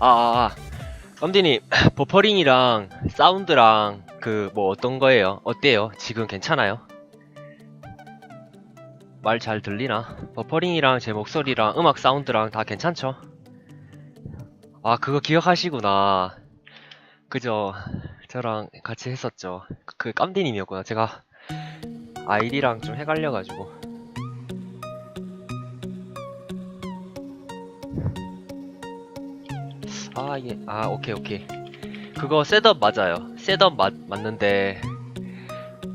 아, 아, 아. 깜디님, 버퍼링이랑 사운드랑 그 뭐 어떤 거예요? 어때요? 지금 괜찮아요? 말 잘 들리나? 버퍼링이랑 제 목소리랑 음악 사운드랑 다 괜찮죠? 아, 그거 기억하시구나. 그죠? 저랑 같이 했었죠. 그 깜디님이었구나. 제가 아이디랑 좀 헷갈려가지고. 아, 이게, 아, 오케이, 오케이. 그거 셋업 맞아요. 셋업 맞, 맞는데,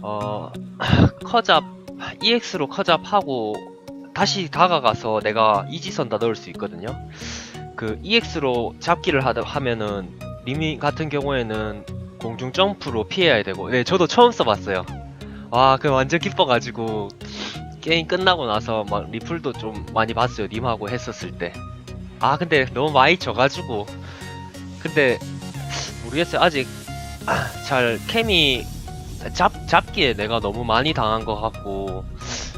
어, 커잡, EX로 커잡하고, 다시 다가가서 내가 이지선 다 넣을 수 있거든요. 그 EX로 잡기를 하다, 하면은, 리미 같은 경우에는 공중 점프로 피해야 되고, 네, 저도 처음 써봤어요. 와, 그 완전 기뻐가지고, 게임 끝나고 나서 막 리플도 좀 많이 봤어요. 님하고 했었을 때. 아, 근데 너무 많이 져가지고, 근데 모르겠어요. 아직 아, 잘 케미 잡 잡기에 내가 너무 많이 당한 것 같고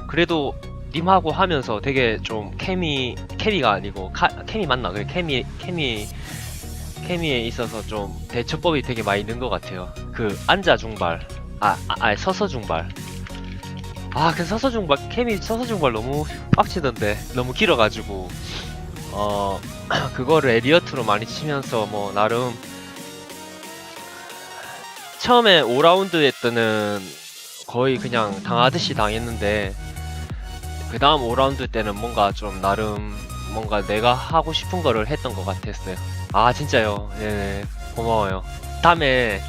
그래도 님하고 하면서 되게 좀 케미 케미가 아니고 카, 케미 맞나? 그래 케미 케미 케미에 있어서 좀 대처법이 되게 많이 는것 같아요. 그 앉아 중발 아, 아 아니 서서 중발 아그 서서 중발 케미 서서 중발 너무 빡치던데 너무 길어가지고 어 그거를 에리어트로 많이 치면서 뭐 나름 처음에 5라운드 했때는 거의 그냥 당하듯이 당했는데 그 다음 5라운드 때는 뭔가 좀 나름 뭔가 내가 하고 싶은 거를 했던 것 같았어요. 아 진짜요. 네네 고마워요. 다음에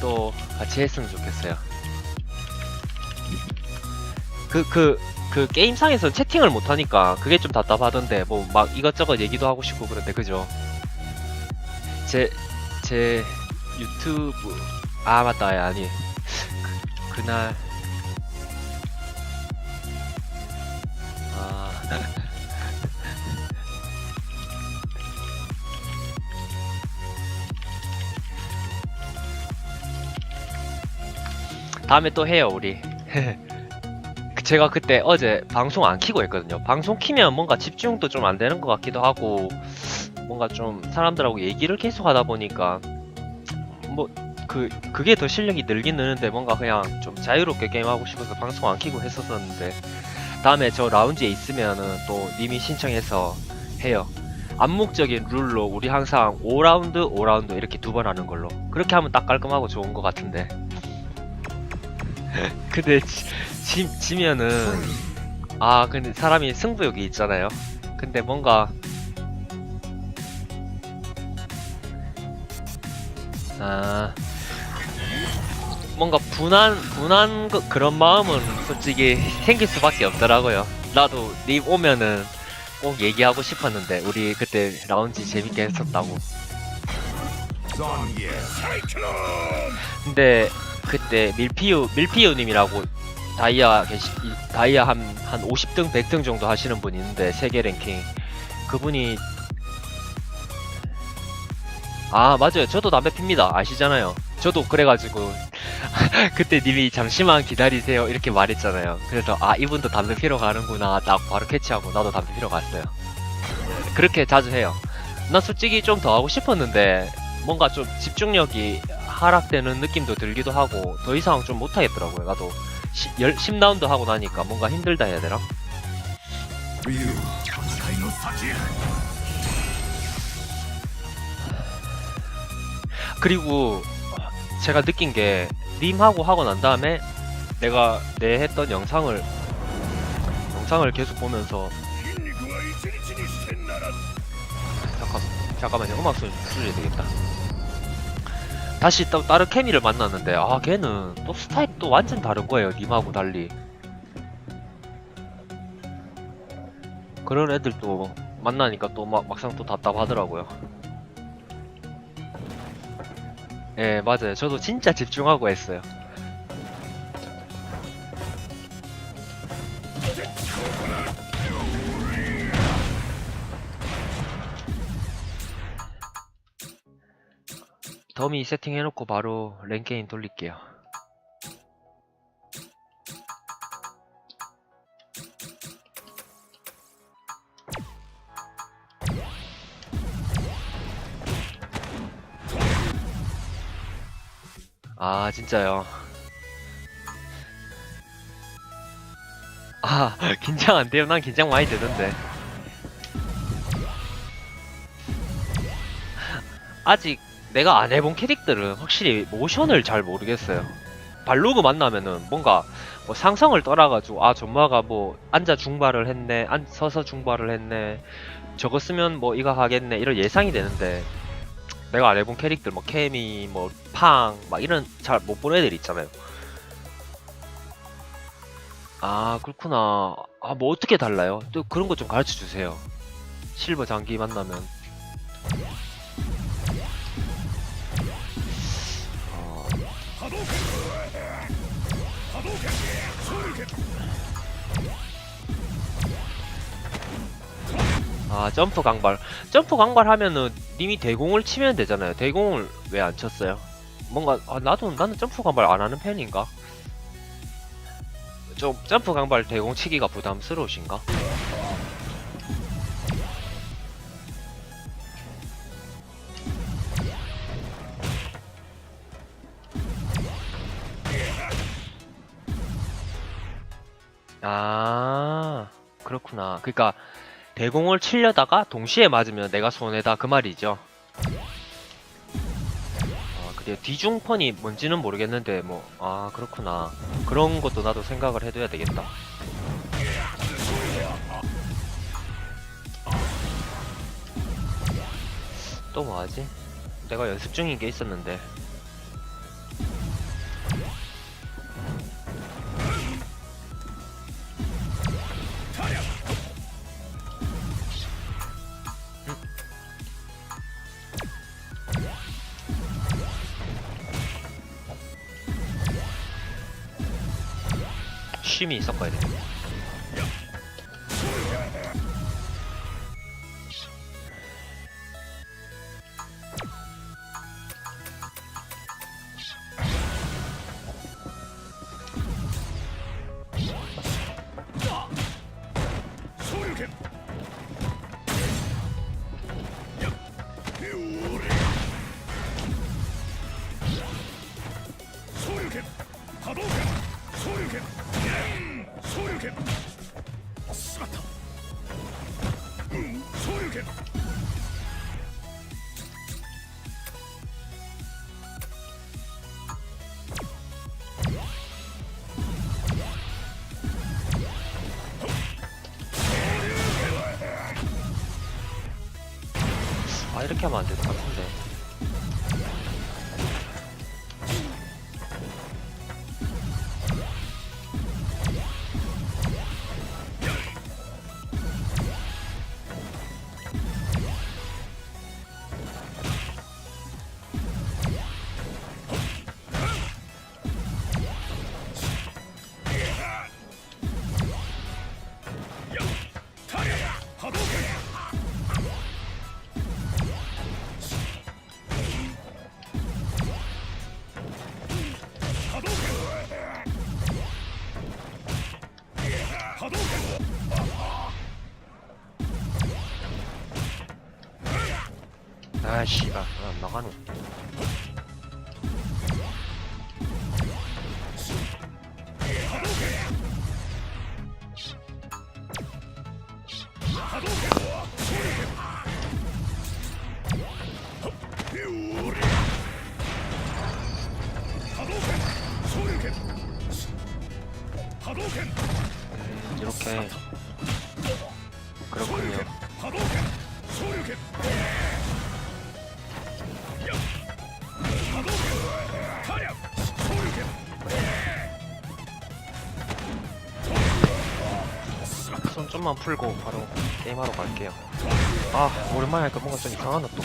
또 같이 했으면 좋겠어요. 그 그 그 게임상에서 채팅을 못 하니까 그게 좀 답답하던데 뭐 막 이것저것 얘기도 하고 싶고 그런데 그죠? 제 제 유튜브 아 맞다. 아니. 그, 그날. 아. 다음에 또 해요 우리. 그 제가 그때 어제 방송 안 키고 했거든요. 방송 키면 뭔가 집중도 좀 안 되는 것 같기도 하고 뭔가 좀 사람들하고 얘기를 계속 하다 보니까 뭐 그 그게 더 실력이 늘긴 느는데 뭔가 그냥 좀 자유롭게 게임하고 싶어서 방송 안 키고 했었었는데 다음에 저 라운지에 있으면은 또 님이 신청해서 해요. 암묵적인 룰로 우리 항상 5라운드 5라운드 이렇게 두 번 하는 걸로. 그렇게 하면 딱 깔끔하고 좋은 것 같은데. 근데 지, 지, 지면은 아 근데 사람이 승부욕이 있잖아요 근데 뭔가 아 뭔가 분한 분한 그, 그런 마음은 솔직히 생길 수밖에 없더라고요. 나도 님 오면은 꼭 얘기하고 싶었는데 우리 그때 라운지 재밌게 했었다고. 근데 그때 밀피우 밀피우님이라고 다이아 계시 이- 다이아 한 한 50등 100등 정도 하시는 분이 있는데 세계 랭킹. 그분이 아 맞아요. 저도 담배 핍니다. 아시잖아요. 저도 그래가지고 그때 님이 잠시만 기다리세요. 이렇게 말했잖아요. 그래서 아 이분도 담배 피러 가는구나. 딱 바로 캐치하고 나도 담배 피러 갔어요. 그렇게 자주 해요. 나 솔직히 좀 더 하고 싶었는데 뭔가 좀 집중력이 하락되는 느낌도 들기도 하고 더 이상 좀 못하겠더라고요 나도 10, 10라운드 하고 나니까 뭔가 힘들다 해야 되나? 그리고 제가 느낀 게 님하고 하고 난 다음에 내가 내 했던 영상을 영상을 계속 보면서 잠깐 잠깐만요 음악 소리 줄여야 되겠다 다시 또 다른 케미를 만났는데 아 걔는 또 스타일이 또 완전 다른 거예요 님하고 달리 그런 애들도 만나니까 또 막, 막상 또 답답하더라고요 예, 맞아요. 저도 진짜 집중하고 했어요. 더미 세팅해놓고 바로 랭게임 돌릴게요. 아, 진짜요. 아, 긴장 안 돼요? 난 긴장 많이 되던데. 아직 내가 안 해본 캐릭들은 확실히 모션을 잘 모르겠어요. 발로그 만나면은 뭔가 뭐 상성을 떠나가지고 아 전마가 뭐 앉아 중발을 했네, 앉 서서 중발을 했네, 저거 쓰면 뭐 이거 하겠네 이런 예상이 되는데 내가 안 해본 캐릭들 뭐 케미, 뭐 팡, 막 이런 잘못본 애들 있잖아요. 아 그렇구나. 아 뭐 어떻게 달라요? 또 그런 거 좀 가르쳐 주세요. 실버 장기 만나면. 어, 아 점프 강발. 점프 강발 하면은 님이 대공을 치면 되잖아요. 대공을 왜 안 쳤어요? 뭔가 아, 나도 나는 점프 강발 안 하는 편인가? 좀 점프 강발 대공 치기가 부담스러우신가? 아 그렇구나. 그러니까 대공을 치려다가 동시에 맞으면 내가 손해다 그 말이죠. 아, 그래 뒤중펀이 뭔지는 모르겠는데 뭐 아 그렇구나 그런 것도 나도 생각을 해둬야 되겠다. 또 뭐하지? 내가 연습 중인 게 있었는데 쉼이 있었거야 돼. 아 이렇게 하면 안 될것 같은데. 아 씨발 아, 안 나가노. 음, 이렇게. 그렇군요. 손 좀만 풀고 바로 게임하러 갈게요. 아 오랜만에 하니까 뭔가 좀 이상하나 또.